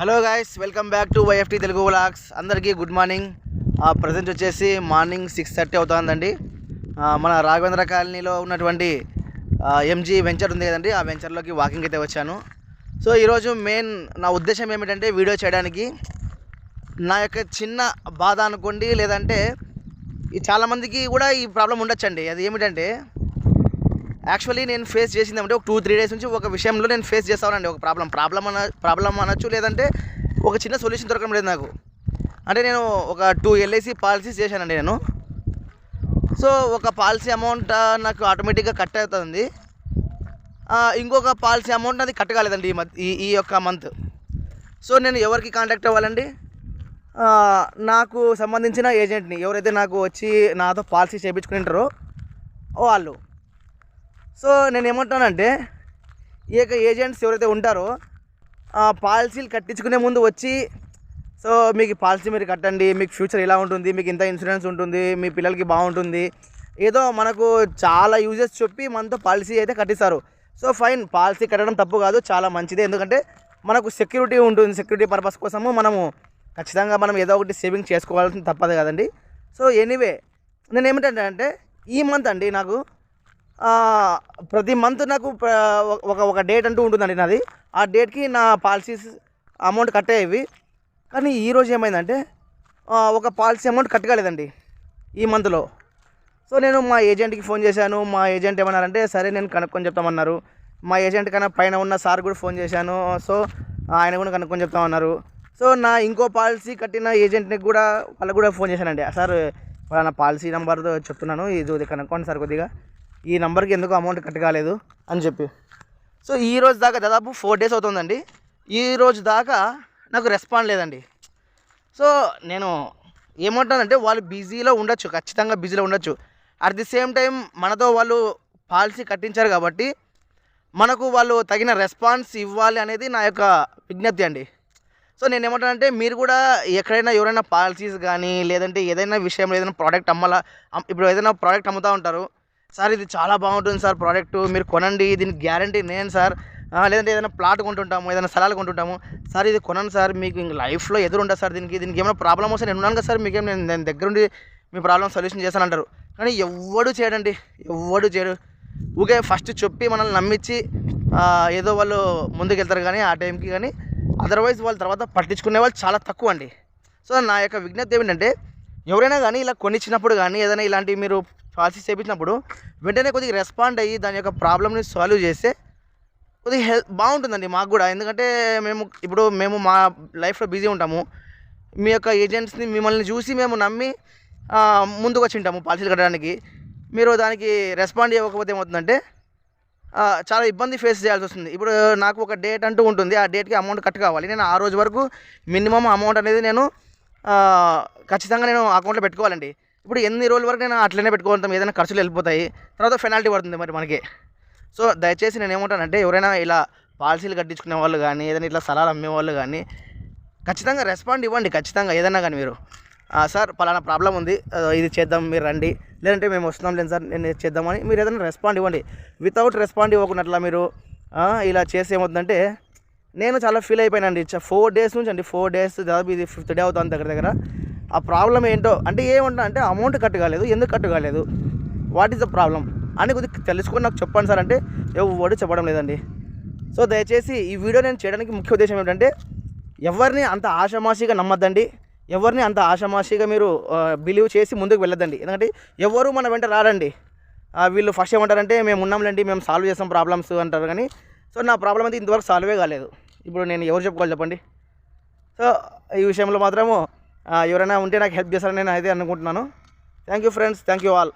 Hello guys welcome back to YFT Telugu vlogs అందరికీ good morning present వచ్చేసి morning six thirty అవుతుందండి. మన రాఘవేంద్ర కాలనీలో ఉన్నటువంటి ఎంజీ వెంచర్ ఉంది కదండి ఆ వెంచర్లోకి వాకింగ్ అయితే వచ్చాను. సో ఈరోజు మెయిన్ నా ఉద్దేశం ఏమిటంటే వీడియో చేయడానికి నా యొక్క చిన్న బాధ అనుకోండి లేదంటే ఈ చాలామందికి కూడా ఈ ప్రాబ్లం ఉండొచ్చండి. అది ఏమిటంటే యాక్చువల్లీ నేను ఫేస్ చేసింది అంటే ఒక టూ త్రీ డేస్ నుంచి ఒక విషయంలో నేను ఫేస్ చేస్తానండి. ఒక ప్రాబ్లం ప్రాబ్లం అన ప్రాబ్లం అనొచ్చు లేదంటే ఒక చిన్న సొల్యూషన్ దొరకడం లేదు నాకు. అంటే నేను ఒక టూ ఎల్ఐసి పాలసీస్ చేశానండి నేను. సో ఒక పాలసీ అమౌంట్ నాకు ఆటోమేటిక్గా కట్ అవుతుంది. ఇంకొక పాలసీ అమౌంట్ అది కట్ కాలేదండి ఈ మధ్య ఈ ఈ యొక్క మంత్ సో నేను ఎవరికి కాంటాక్ట్ అవ్వాలండి? నాకు సంబంధించిన ఏజెంట్ని ఎవరైతే నాకు వచ్చి నాతో పాలసీ చేయించుకుంటారో వాళ్ళు. సో నేను ఏమంటానంటే ఈ యొక్క ఏజెంట్స్ ఎవరైతే ఉంటారో పాలసీలు కట్టించుకునే ముందు వచ్చి సో మీకు పాలసీ మీరు కట్టండి మీకు ఫ్యూచర్ ఇలా ఉంటుంది మీకు ఇంత ఇన్సూరెన్స్ ఉంటుంది మీ పిల్లలకి బాగుంటుంది. ఏదో మనకు చాలా యూజెస్ చెప్పి మనతో పాలసీ అయితే కట్టిస్తారు. సో ఫైన్ పాలసీ కట్టడం తప్పు కాదు చాలా మంచిదే. ఎందుకంటే మనకు సెక్యూరిటీ ఉంటుంది సెక్యూరిటీ పర్పస్ కోసము మనము ఖచ్చితంగా మనం ఏదో ఒకటి సేవింగ్ చేసుకోవాల్సిన తప్పదు కదండి. సో ఎనీవే నేను ఏమిటంటే అంటే ఈ మంత్ అండి నాకు ప్రతి మంత్ నాకు ఒక ఒక డేట్ అంటూ ఉంటుందండి నాది. ఆ డేట్కి నా పాలసీస్ అమౌంట్ కట్ అయ్యేవి. కానీ ఈరోజు ఏమైందంటే ఒక పాలసీ అమౌంట్ కట్ కాలేదండి ఈ మంత్లో. సో నేను మా ఏజెంట్కి ఫోన్ చేశాను. మా ఏజెంట్ ఏమన్నారంటే సరే నేను కనుక్కొని చెప్తామన్నారు. మా ఏజెంట్ కన్నా పైన ఉన్న సార్ కూడా ఫోన్ చేశాను. సో ఆయన కూడా కనుక్కొని చెప్తామన్నారు. సో నా ఇంకో పాలసీ కట్టిన ఏజెంట్ని కూడా వాళ్ళకు కూడా ఫోన్ చేశానండి. సార్ నా పాలసీ నెంబర్ చెప్తున్నాను. ఇది కనుక్కోండి సార్ కొద్దిగా. ఈ నెంబర్కి ఎందుకు అమౌంట్ కట్ కాలేదు అని చెప్పి. సో ఈ రోజు దాకా దాదాపు ఫోర్ డేస్ అవుతుందండి. ఈ రోజు దాకా నాకు రెస్పాండ్ లేదండి. సో నేను ఏమంటానంటే వాళ్ళు బిజీలో ఉండొచ్చు ఖచ్చితంగా బిజీలో ఉండొచ్చు. అట్ ది సేమ్ టైం మనతో వాళ్ళు పాలసీ కట్టించారు కాబట్టి మనకు వాళ్ళు తగిన రెస్పాన్స్ ఇవ్వాలి అనేది నా యొక్క విజ్ఞప్తి అండి. సో నేను ఏమంటానంటే మీరు కూడా ఎక్కడైనా ఎవరైనా పాలసీస్ కానీ లేదంటే ఏదైనా విషయంలో ఏదైనా ప్రోడక్ట్ అమ్మాలా ఇప్పుడు ఏదైనా ప్రోడక్ట్ అమ్ముతూ ఉంటారు. సార్ ఇది చాలా బాగుంటుంది సార్ ప్రోడక్ట్ మీరు కొనండి దీనికి గ్యారంటీ నేను సార్. లేదంటే ఏదైనా ప్లాట్ కొంటుంటాము ఏదైనా స్థలాలు కొంటుంటాము. సార్ ఇది కొనండి సార్ మీకు ఇంక లైఫ్లో ఎదురు సార్ దీనికి. దీనికి ఏమైనా ప్రాబ్లం వస్తే నేను ఉన్నాను కదా సార్ మీకేం నేను నేను దగ్గరుండి మీ ప్రాబ్లం సొల్యూషన్ చేస్తానంటారు కానీ ఎవ్వడు చేయడండి ఎవ్వడు చేయడు. ఊకే ఫస్ట్ చెప్పి మనల్ని నమ్మించి ఏదో వాళ్ళు ముందుకెళ్తారు కానీ ఆ టైంకి కానీ అదర్వైజ్ వాళ్ళ తర్వాత పట్టించుకునే వాళ్ళు చాలా తక్కువ అండి. సో నా యొక్క విజ్ఞప్తి ఏమిటంటే ఎవరైనా కానీ ఇలా కొనిచ్చినప్పుడు కానీ ఏదైనా ఇలాంటివి మీరు పాలసీ చేయించినప్పుడు వెంటనే కొద్దిగా రెస్పాండ్ అయ్యి దాని యొక్క ప్రాబ్లమ్ని సాల్వ్ చేస్తే కొద్దిగా హెల్ప్ బాగుంటుందండి మాకు కూడా. ఎందుకంటే మేము ఇప్పుడు మేము మా లైఫ్లో బిజీ ఉంటాము. మీ యొక్క ఏజెంట్స్ని మిమ్మల్ని చూసి మేము నమ్మి ముందుకు వచ్చి ఉంటాము పాలసీలు కట్టడానికి. మీరు దానికి రెస్పాండ్ ఇవ్వకపోతే ఏమవుతుందంటే చాలా ఇబ్బంది ఫేస్ చేయాల్సి వస్తుంది. ఇప్పుడు నాకు ఒక డేట్ అంటూ ఉంటుంది. ఆ డేట్కి అమౌంట్ కట్ కావాలి. నేను ఆ రోజు వరకు మినిమం అమౌంట్ అనేది నేను ఖచ్చితంగా నేను అకౌంట్లో పెట్టుకోవాలండి. ఇప్పుడు ఎన్ని రోజుల వరకు నేను అట్లనే పెట్టుకోవడం ఏదైనా ఖర్చులు వెళ్ళిపోతాయి. తర్వాత పెనాల్టీ పడుతుంది మరి మనకి. సో దయచేసి నేను ఏమంటానంటే ఎవరైనా ఇలా పాలసీలు కట్టించుకునే వాళ్ళు కానీ ఏదైనా ఇట్లా స్థలాలు అమ్మే వాళ్ళు కానీ ఖచ్చితంగా రెస్పాండ్ ఇవ్వండి ఖచ్చితంగా ఏదైనా కానీ మీరు. సార్ పలానా ప్రాబ్లం ఉంది. ఇది చేద్దాం మీరు రండి. లేదంటే మేము వస్తున్నాం లేదు సార్ నేను చేద్దామని మీరు ఏదైనా రెస్పాండ్ ఇవ్వండి. వితౌట్ రెస్పాండ్ ఇవ్వకున్నట్లా మీరు ఇలా చేస్తే ఏమవుతుందంటే నేను చాలా ఫీల్ అయిపోయానండి. ఫోర్ డేస్ నుంచి అండి ఫోర్ డేస్ దాదాపు ఇది ఫిఫ్త్ డే అవుతుంది దగ్గర దగ్గర. ఆ ప్రాబ్లం ఏంటో అంటే ఏమంటా అంటే అమౌంట్ కట్ కాలేదు ఎందుకు కట్ కాలేదు? వాట్ ఈస్ ద ప్రాబ్లం అని కొద్దిగా తెలుసుకొని నాకు చెప్పండి సార్ అంటే ఎవరు చెప్పడం లేదండి. సో దయచేసి ఈ వీడియో నేను చేయడానికి ముఖ్య ఉద్దేశం ఏంటంటే ఎవరిని అంత ఆషమాషిగా నమ్మద్దండి. ఎవరిని అంత ఆషమాషిగా మీరు బిలీవ్ చేసి ముందుకు వెళ్ళొద్దండి. ఎందుకంటే ఎవరు మన వెంట రారండి. వీళ్ళు ఫస్ట్ ఏమంటారంటే మేము ఉన్నాంలేండి మేము సాల్వ్ చేస్తాం ప్రాబ్లమ్స్ అంటారు కానీ సో నా ప్రాబ్లం అయితే ఇంతవరకు సాల్వే కాలేదు. ఇప్పుడు నేను ఎవరు చెప్పుకోవాలి చెప్పండి? సో ఈ విషయంలో మాత్రము ఎవరైనా ఉంటే నాకు హెల్ప్ చేస్తారని నేను అయితే అనుకుంటున్నాను. Thank you friends thank you all